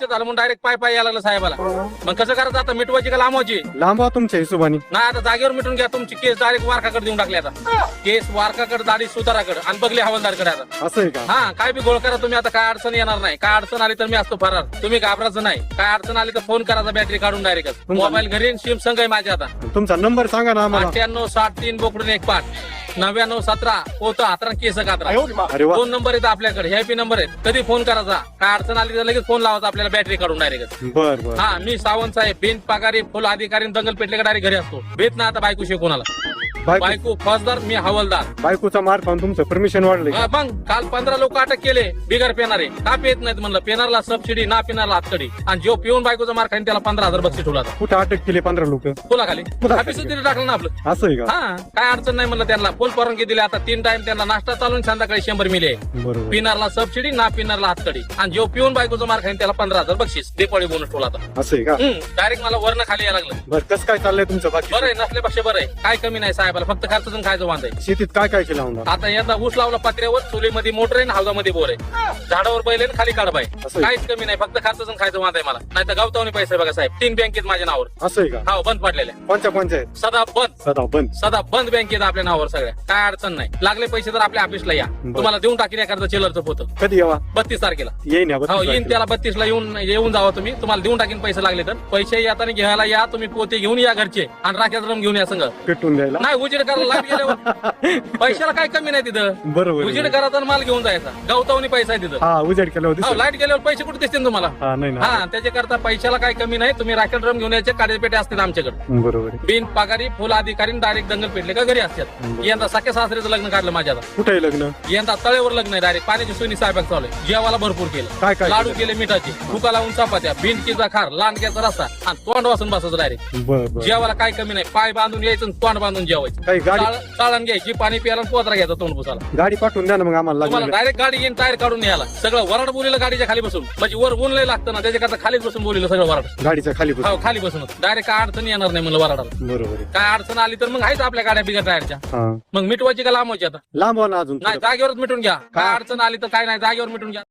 ते झालं म्हणून डायरेक्ट पाय पाय यायला लागलं साहेबाला. मग कसं करायचं आता मिटवायची का लांबवायची? लांब व्हा तुमच्या हिशोबाने. नाही आता जागेवर मिटून घ्या. तुमची केस डायरेक्ट वारकाकडे देऊन टाकली आता. केस वारकाकडे दाढी सुताराकडे आणि बगले हवालदारकडे आता. असं आहे का? हा काय बी गोळ करा तुम्ही आता काय अडचण येणार नाही. काय अडचण आली तर मी असतो फरार. तुम्ही घाबरायचं नाही. काय अडचण आली तर फोन करायचा बॅटरी काढून डायरेक्ट मोबाईल घरी सिम संघ आहे माझ्या आता. तुमचा नंबर सांगा ना आम्हाला. अठ्ठ्याण्णव साठ तीन बोकडून एक पाच. नव्याण्णव सतरा पोतं हातरा केस कात्रा अरे वा. दोन नंबर आहेत आपल्याकडे हे पी नंबर आहेत. कधी फोन करायचा? काय अडचण आली तर लगेच फोन लावायचा आपल्याला बॅटरी काढून डायरेक्ट बर बर. हा मी सावंत साहेब बिन पगारी फुल अधिकारी दंगल पेटले डायरेक्ट घरी असतो. भेट ना आता बायको कोणाला. बायको बायको फौजदार मी हवालदार. बायकोचा मार खाऊन तुमचं परमिशन वाढलंय. हा, का? मग काल पंधरा लोक अटक केले बिगर पेनारे का पेत नाहीत म्हणलं. पेनारला सबसिडी ना पेनारला हातकडी. आणि जो पिऊन बायकोचा मार खाईन त्याला पंधरा हजार बक्षीस ठेवला कुठं अटक केली पंधरा लोक? फुला खाली. ऑफिस तिथे टाकलं ना आपलं. असं आहे का? हा काय अडचण नाही म्हणलं त्यांना. फुल परवानगी दिली आता तीन टाइम त्यांना नाश्ता चालून संध्याकाळी शंभर मिले. बरोबर. पिनारला सबसिडी ना पिनारला हातकडी. आणि जो पिऊन बायकोचा मार खाईन त्याला पंधरा हजार बक्षीस. दिपाळी बोनस ठेवला आता. असं आहे का? डायरेक्ट मला वरण खाली यायला लागलं. बर कसं काय चाललंय तुमचं बाकी? बरं आहे नसल्यापेक्षा बरं आहे. काय कमी नाही साहेबाला फक्त खर्चातून खायचं वांधाय शेतीत काय काय केलं आता यंदा ऊस लावला पत्र्यावर चुलीमध्ये मोटर आहे हौदामध्ये बोर आहे. झाडावर बैल आहे खाली काढबाय असं आहे. काहीच कमी नाही फक्त खर्चातून खायचं वांधाय मला. नाही तर गावतावणी पैसे बघा साहेब. तीन बँकेत माझ्या नावावर. असं आहे का? हा बंद पडलेले. कोणत्या कोणत्या सदा बंद. सदा बंद. सदा बंद बँकेत आपल्या नावावर सगळ्या. काय अडचण नाही. लागले पैसे तर आपल्या ऑफिसला या. तुम्हाला देऊन टाकीन एखादं चिलरचं पोतं. कधी यावा? बत्तीस तारखेला. येईन या हो येईन. त्याला बत्तीस ला येऊन येऊन जावा तुम्ही. तुम्हाला देऊन टाकीन पैसे लागले तर. पैसे येताना घ्यायला या तुम्ही पोते घेऊन या घरचे. आणि राख्याचा रम घेऊन या संग. पेटून द्यायला? नाही उजेड करायला लाइट गेल्यावर पैशाला काय कमी नाही तिथं. बरोबर आणि माल घेऊन जायचा. गवतावणी पैसा आहे तिथं. हा उजेड केलं हो होतं लाइट गेल्यावर पैसे कुठे दिसतील तुम्हाला? हा नाही ना. हा त्याच्याकरता पैशाला काय कमी नाही. तुम्ही राखेल ड्रम घेऊन यायचे काडेपेटे असतील आमच्याकडे. बरोबर आहे. बिन पगारी फुल अधिकारी डायरेक्ट दंगल पेटले का घरी असतात. यंदा सख्या सासऱ्याचं लग्न काढलं माझ्या आता. कुठे आहे लग्न? यंदा तळेवर लग्न आहे डायरेक्ट पाण्याची सोयी साहेबाक चालू आहे. जेवाला भरपूर केलं. काय काय लाडू केलं? मिठाचे. फुका लावून चपात्या भिंडकीचा खार लांडक्याचा रस्ता आणि तोंड वासून बसायचं डायरेक्ट बर बर. जेवायला काय कमी नाही. पाय बांधून यायचं आणि तोंड बांधून जेवायचं. काही गाडी चाळ- चाळण घ्यायची पाणी प्यायला आणि पोतरा घ्यायचा तोंड पुसाला गाडी पाठवून द्या ना मग आम्हाला तुम्हाला डायरेक्ट गाडी येईन टायर काढून यायला सगळं वराड बोलीला गाडीच्या खाली बसून. म्हणजे वर ऊन लय लागतं ना त्याच्याकरता खालीच बसून बोलीलं सगळं वराड. गाडीच्या खाली बस हो खाली बसून. डायरेक्ट काय अडचण येणार नाही म्हणलं वराडाला. बरोबर आहे. काय अडचण आली तर मग आहेच आपल्या गाड्या बिगर टायरच्या हा. मग मिटवायची का लांबवायची आता? लांब व्हा ना अजून नाही. जागेवरच मिटून घ्या. काय? अडचण आली तर काय नाही जागेवर मिटून घ्या.